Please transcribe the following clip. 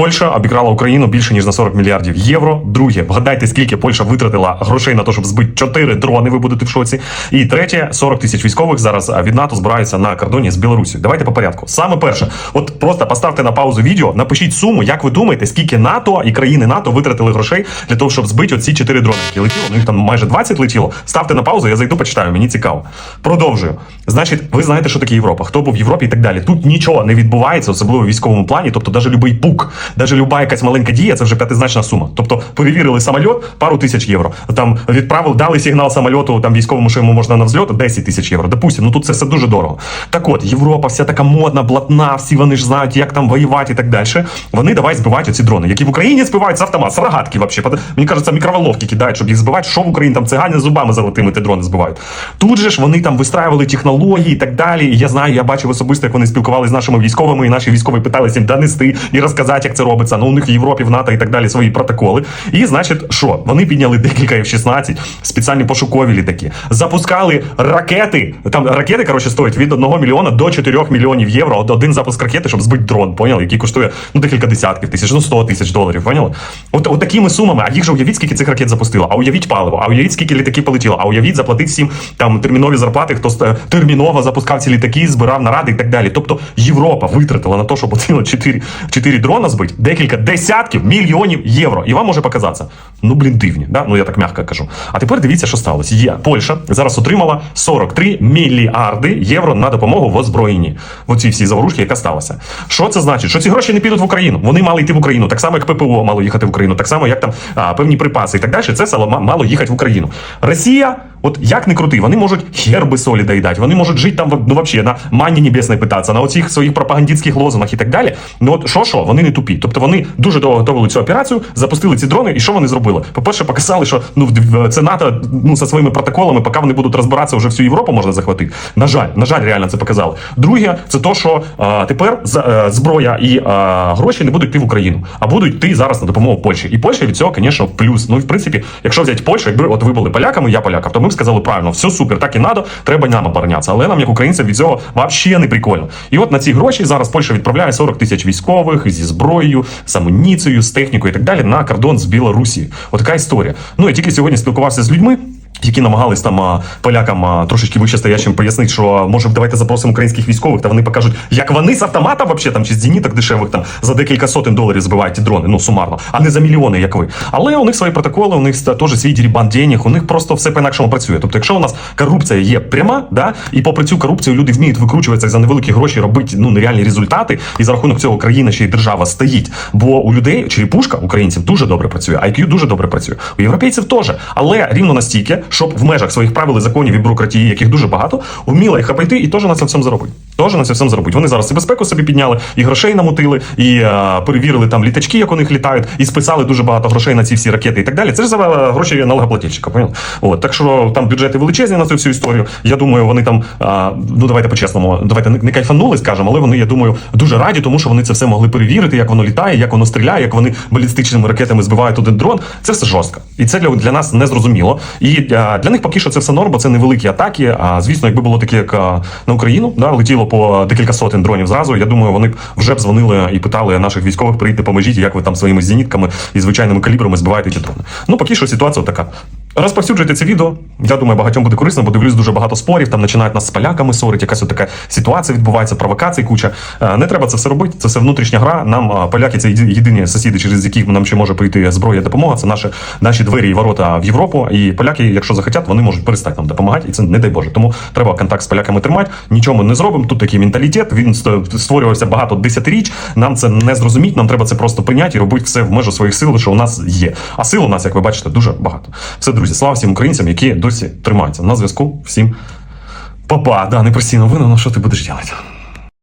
Польща обікрала Україну більше ніж на 40 мільярдів євро. Друге, вгадайте, скільки Польща витратила грошей на те, щоб збити 4 дрони. Ви будете в шоці. І третє, 40 тисяч військових зараз від НАТО збираються на кордоні з Білорусі. Давайте по порядку. Саме перше, от просто поставте на паузу відео, напишіть суму, як ви думаєте, скільки НАТО і країни НАТО витратили грошей для того, щоб збити оці 4 дрони, які летіло. Ну їх там майже 20 летіло. Ставте на паузу, я зайду, почитаю. Мені цікаво. Продовжую. Значить, ви знаєте, що таке Європа, хто був в Європі і так далі. Тут нічого не відбувається, особливо в військовому плані. Тобто, навіть любий пук, навіть люба якась маленька дія, це вже п'ятизначна сума. Тобто перевірили самоліт, пару тисяч євро. Там відправив, дали сигнал самольоту там військовому, що йому можна на взльот, 10 тисяч євро. Допустим, ну тут це все дуже дорого. Так от, Європа, вся така модна, блатна, всі вони ж знають, як там воювати і так далі. Вони давай збивають оці дрони, які в Україні збивають з автомат, з рогатки вообще. Мені кажеться, мікроволновки кидають, щоб їх збивати. Що в Україні там цигані зубами золотими ті дрони збивають. Тут же ж вони там вистраювали технології і так далі. І я знаю, я бачив особисто, як вони спілкувалися з нашими військовими, і наші військові питалися їм донести і розказати, як це робиться. Ну у них в Європі, в НАТО і так далі свої протоколи. І значить, що вони підняли декілька F-16, спеціальні пошукові літаки, запускали ракети. Там ракети, коротше, стоять від 1 мільйона до 4 мільйонів євро. Один запуск ракети, щоб збити дрон, поняли, який коштує ну декілька десятків тисяч, ну 100 тисяч доларів. Поняли? От, от такими сумами. А їх же уявіть, скільки цих ракет запустило, а уявіть паливо, а уявіть, скільки літаків полетіло, а уявіть, заплатить всім там термінові зарплати, хто терміново запускав ці літаки, збирав наради і так далі. Тобто Європа витратила на те, щоб оцінило 4, 4 дрона збити декілька десятків мільйонів євро. І вам може показатися. Ну блін, дивні, да? ну я так м'яко кажу. А тепер дивіться, що сталося. Є Польща зараз отримала 43 мільярди євро на допомогу в озброєнні. В оцій всій заворушці, яка сталася. Що це значить? Що ці гроші не підуть в Україну? Вони мали йти в Україну, так само як ППО мало їхати в Україну, так само як там а, певні припаси і так далі. Це мало їхати в Україну. Росія. От як не крути, вони можуть херби солі доїдати, вони можуть жити там ну, вообще, на мані небесної питатися, на оцих своїх пропагандистських лозунгах і так далі. Ну от що, що, вони не тупі. Тобто вони дуже довго готували цю операцію, запустили ці дрони, і що вони зробили? По-перше, показали, що ну це НАТО ну, зі своїми протоколами, поки вони будуть розбиратися, вже всю Європу можна захватити. На жаль, на жаль, реально це показали. Друге, це то, що а, тепер з- е, зброя і а, гроші не будуть йти в Україну, а будуть йти зараз на допомогу Польщі. І Польща від цього, звісно, плюс. Ну в принципі, якщо взяти Польщу, якби от ви були поляками, я полякам, то ми б сказали правильно, все супер, так і надо, треба нам обороняться. Але нам, як українцям, від цього взагалі не прикольно. І от на ці гроші зараз Польща відправляє 40 тисяч військових зі зброєю, з амуніцією, з технікою і так далі на кордон з Білорусі. Отака історія. Ну я тільки сьогодні спілкувався з людьми. Які намагались там полякам трошечки вище стоячим пояснити, що може давайте запросимо українських військових, та вони покажуть, як вони з автомата вообще там чи з зеніток дешевих там за декілька сотень доларів збивають дрони, ну сумарно, а не за мільйони, як ви. Але у них свої протоколи, у них теж свій дірібан денег, у них просто все по-інакшому працює. Тобто, якщо у нас корупція є пряма, да, і попри цю корупцію люди вміють викручуватися за невеликі гроші, робити ну нереальні результати, і за рахунок цього країна ще й держава стоїть. Бо у людей черепушка українців дуже добре працює, IQ дуже добре працює. У європейців теж, але рівно настільки, щоб в межах своїх правил і законів і бюрократії, яких дуже багато, вміла їх обійти і теж на це всьому заробить. Теж на це всьому заробить. Вони зараз і безпеку собі підняли, і грошей намутили, і е, перевірили там літачки, як у них літають, і списали дуже багато грошей на ці всі ракети і так далі. Це ж за е, гроші налогоплательщика. Понял? От так що там бюджети величезні на цю всю історію. Я думаю, вони там а, ну давайте по-чесному, давайте не, кайфанули, скажемо, але вони, я думаю, дуже раді, тому що вони це все могли перевірити, як воно літає, як воно стріляє, як вони балістичними ракетами збивають один дрон. Це все жорстко, і це для, для нас не зрозуміло. І а, для них поки що це все норм, бо це невеликі атаки. А звісно, якби було таке, як на Україну, да, летіло по декілька сотень дронів зразу. Я думаю, вони б вже б дзвонили і питали наших військових прийти, поможіть, як ви там своїми зенітками і звичайними калібрами збиваєте ці дрони. Ну поки що ситуація така. Розповсюджуйте це відео. Я думаю, багатьом буде корисно, бо дивлюсь дуже багато спорів. Там починають нас з поляками сорити, якась така ситуація відбувається, провокацій куча. Е, Не треба це все робити. Це все внутрішня гра. Нам поляки це єдині сусіди, через яких нам ще може прийти зброя допомога. Це наші, наші двері і ворота в Європу. І поляки, якщо захотять, вони можуть перестати нам допомагати. І це не дай Боже. Тому треба контакт з поляками тримати. Нічого не зробимо. Тут такий менталітет. Він ст- створювався багато десятиріч. Нам це не зрозуміти. Нам треба це просто прийняти і робити все в межу своїх сил, що у нас є. А сил у нас, як ви бачите, дуже багато. Все, друзі, слава всім українцям, які досі тримаються. На зв'язку всім. Папа, да, не прості новини, ну що ти будеш робити?